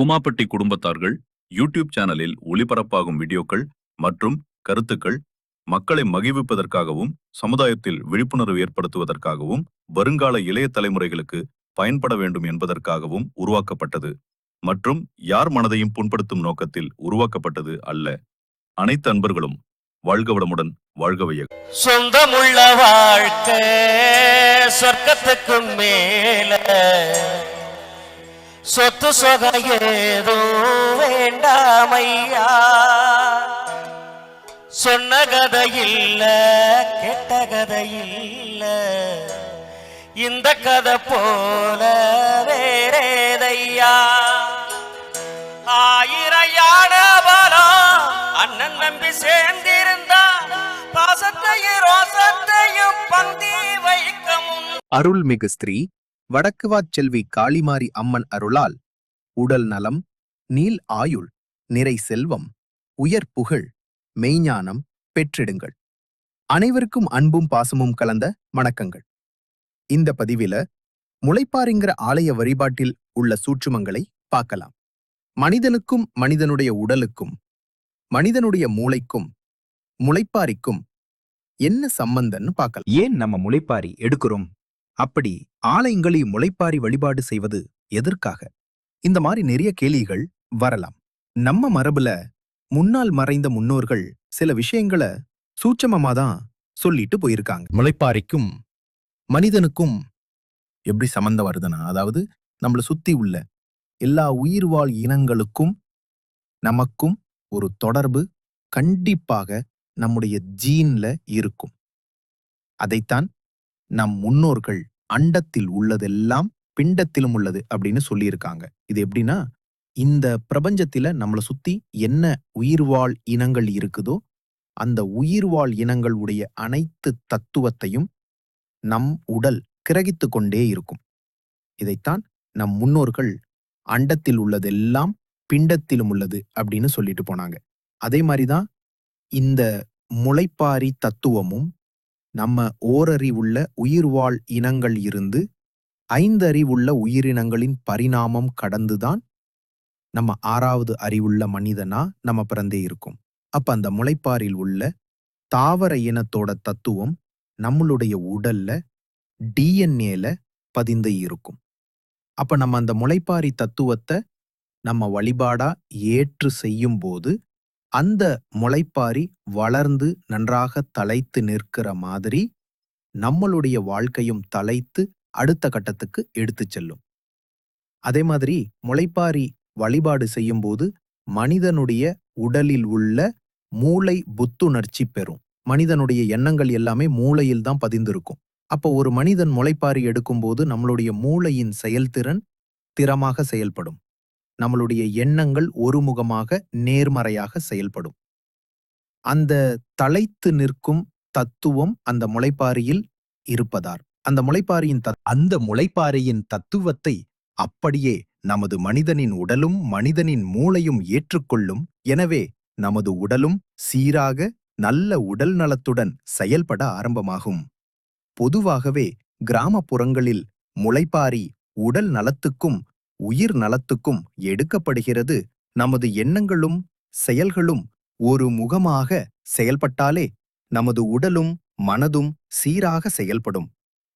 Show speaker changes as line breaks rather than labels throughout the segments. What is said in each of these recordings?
குமாப்பட்டி குடும்பத்தார்கள் யூடியூப் சேனலில் ஒளிபரப்பாகும் வீடியோக்கள் மற்றும் கருத்துக்கள் மக்களை மகிழ்விப்பதற்காகவும் சமுதாயத்தில் விழிப்புணர்வு ஏற்படுத்துவதற்காகவும் வருங்கால இளைய தலைமுறைகளுக்கு பயன்பட வேண்டும் என்பதற்காகவும் உருவாக்கப்பட்டது மற்றும் யார் மனதையும் புண்படுத்தும் நோக்கத்தில் உருவாக்கப்பட்டது அல்ல. அனைத்து அன்பர்களும் வாழ்க வளமுடன் வாழ்க வையகம்.
சொந்தமுள்ள வாழ்க்கை சொர்க்கத்துக்கும் மேல. சொத்து சொக ஏதோ வேண்டாமையா? சொன்ன கதை இல்ல கெட்ட கதை இல்ல இந்த கதை போல வேறேதையா? ஆயிரையான பலம் அண்ணன் நம்பி சேர்ந்திருந்தா பாசத்தையும் ரோசத்தையும் பந்தி வைக்க
அருள்மிகு ஸ்திரீ வடக்குவாச் செல்வி காளிமாரி அம்மன் அருளால் உடல் நலம் நீல் ஆயுள் நிறை செல்வம் உயர் புகழ் மெய்ஞானம் பெற்றிடுங்கள். அனைவருக்கும் அன்பும் பாசமும் கலந்த வணக்கங்கள். இந்த பதிவில முளைப்பாரிங்கிற ஆலய வழிபாட்டில் உள்ள சூட்சுமங்களை பார்க்கலாம். மனிதனுக்கும் மனிதனுடைய உடலுக்கும் மனிதனுடைய மூளைக்கும் முளைப்பாரிக்கும் என்ன சம்பந்தன்னு பார்க்கலாம்.
ஏன் நம்ம முளைப்பாரி எடுக்கிறோம்? அப்படி ஆலயங்களில் முளைப்பாரி வழிபாடு செய்வது எதற்காக?
இந்த மாதிரி நிறைய கேள்விகள் வரலாம். நம்ம மரபுல முன்னால் மறைந்த முன்னோர்கள் சில விஷயங்களை சூட்சமமா தான் சொல்லிட்டு போயிருக்காங்க. முளைப்பாரிக்கும் மனிதனுக்கும் எப்படி சம்மந்தம் வருதுன்னா அதாவது நம்மள சுத்தி உள்ள எல்லா உயிர்வாழ் இனங்களுக்கும் நமக்கும் ஒரு தொடர்பு கண்டிப்பாக நம்முடைய ஜீன்ல இருக்கும். அதைத்தான் நம் முன்னோர்கள் அண்டத்தில் உள்ளதெல்லாம் பிண்டத்திலும் உள்ளது அப்படின்னு சொல்லியிருக்காங்க. இது எப்படின்னா இந்த பிரபஞ்சத்துல நம்மளை சுத்தி என்ன உயிர்வாழ் இனங்கள் இருக்குதோ அந்த உயிர்வாழ் இனங்கள் உடைய அனைத்து தத்துவத்தையும் நம் உடல் கிரகித்து கொண்டே இருக்கும். இதைத்தான் நம் முன்னோர்கள் அண்டத்தில் உள்ளதெல்லாம் பிண்டத்திலும் உள்ளது அப்படின்னு சொல்லிட்டு போனாங்க. அதே மாதிரிதான் இந்த முளைப்பாரி தத்துவமும் நம்ம ஓரறிவுள்ள உயிர்வாழ் இனங்கள் இருந்து ஐந்தறிவுள்ள உயிரினங்களின் பரிணாமம் கடந்துதான் நம்ம ஆறாவது அறிவுள்ள மனிதனா நம்ம பிறந்தே இருக்கும். அப்ப அந்த முளைப்பாரில் உள்ள தாவர இனத்தோட தத்துவம் நம்மளுடைய உடல்ல டிஎன்ஏல பதிந்து இருக்கும். அப்ப நம்ம அந்த முளைப்பாரி தத்துவத்தை நம்ம வழிபாடா ஏற்று செய்யும் போது அந்த முளைப்பாரி வளர்ந்து நன்றாக தலைத்து நிற்கிற மாதிரி நம்மளுடைய வாழ்க்கையும் தலைத்து அடுத்த கட்டத்துக்கு எடுத்துச் செல்லும். அதே மாதிரி முளைப்பாரி வழிபாடு செய்யும்போது மனிதனுடைய உடலில் உள்ள மூளை புத்துணர்ச்சி பெறும். மனிதனுடைய எண்ணங்கள் எல்லாமே மூளையில் தான் பதிந்திருக்கும். அப்போ ஒரு மனிதன் முளைப்பாரி எடுக்கும்போது நம்மளுடைய மூளையின் செயல்திறன் திறமாக செயல்படும். நம்மளுடைய எண்ணங்கள் ஒருமுகமாக நேர்மறையாக செயல்படும். அந்த தலைத்து நிற்கும் தத்துவம் அந்த முளைப்பாரியில் இருப்பதார். அந்த முளைப்பாரியின் தத்
அந்த முளைப்பாரியின் தத்துவத்தை அப்படியே நமது மனிதனின் உடலும் மனிதனின் மூளையும் ஏற்றுக்கொள்ளும். எனவே நமது உடலும் சீராக நல்ல உடல் நலத்துடன் செயல்பட ஆரம்பமாகும். பொதுவாகவே கிராமப்புறங்களில் முளைப்பாரி உடல் நலத்துக்கும் உயிர் நலத்துக்கும் எடுக்கப்படுகிறது. நமது எண்ணங்களும் செயல்களும் ஒரு முகமாக செயல்பட்டாலே நமது உடலும் மனதும் சீராக செயல்படும்.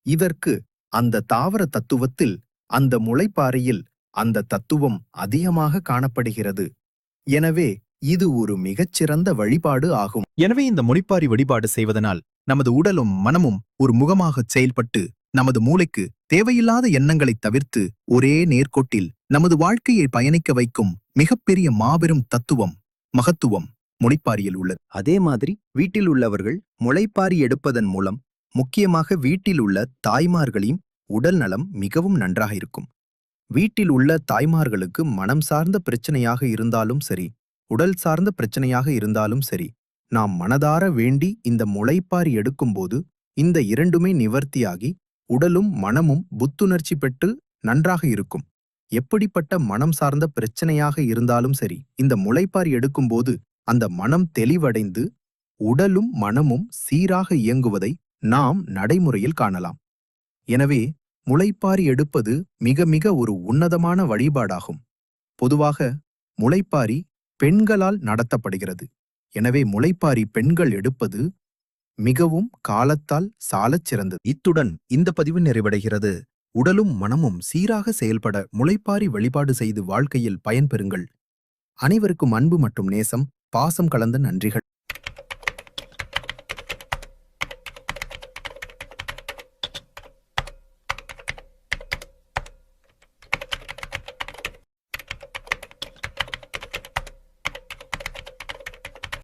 இதற்கு அந்த தாவர தத்துவத்தில் அந்த முளைப்பாறையில் அந்த தத்துவம் அதிகமாக காணப்படுகிறது. எனவே இது ஒரு மிகச்சிறந்த வழிபாடு ஆகும். எனவே இந்த முளைப்பாரி வழிபாடு செய்வதனால் நமது உடலும் மனமும் ஒரு முகமாகச் செயல்பட்டு நமது மூளைக்கு தேவையில்லாத எண்ணங்களைத் தவிர்த்து ஒரே நேர்கோட்டில் நமது வாழ்க்கையை பயணிக்க வைக்கும் மிகப்பெரிய மாபெரும் தத்துவம் மகத்துவம் முளைப்பாரியில் உள்ளது. அதே மாதிரி வீட்டில் உள்ளவர்கள் முளைப்பாரி எடுப்பதன் மூலம் முக்கியமாக வீட்டில் உள்ள தாய்மார்களின் உடல் நலம் மிகவும் நன்றாக இருக்கும். வீட்டில் உள்ள தாய்மார்களுக்கு மனம் சார்ந்த பிரச்சனையாக இருந்தாலும் சரி உடல் சார்ந்த பிரச்சனையாக இருந்தாலும் சரி நாம் மனதார வேண்டி இந்த முளைப்பாரி எடுக்கும்போது இந்த இரண்டுமே நிவர்த்தியாகி உடலும் மனமும் புத்துணர்ச்சி பெற்று நன்றாக இருக்கும். எப்படிப்பட்ட மனம் சார்ந்த பிரச்சனையாக இருந்தாலும் சரி இந்த முளைப்பாரி எடுக்கும்போது அந்த மனம் தெளிவடைந்து உடலும் மனமும் சீராக இயங்குவதை நாம் நடைமுறையில் காணலாம். எனவே முளைப்பாரி எடுப்பது மிக மிக ஒரு உன்னதமான வழிபாடாகும்.
பொதுவாக முளைப்பாரி பெண்களால் நடத்தப்படுகிறது. எனவே முளைப்பாரி பெண்கள் எடுப்பது மிகவும் காலத்தால் சாலச் சிறந்தது.
இத்துடன் இந்த பதிவு நிறைவடைகிறது. உடலும் மனமும் சீராக செயல்பட முளைப்பாரி வழிபாடு செய்து வாழ்க்கையில் பயன்பெறுங்கள்.
அனைவருக்கும் அன்பு மற்றும் நேசம். பாசம் கலந்த நன்றிகள்.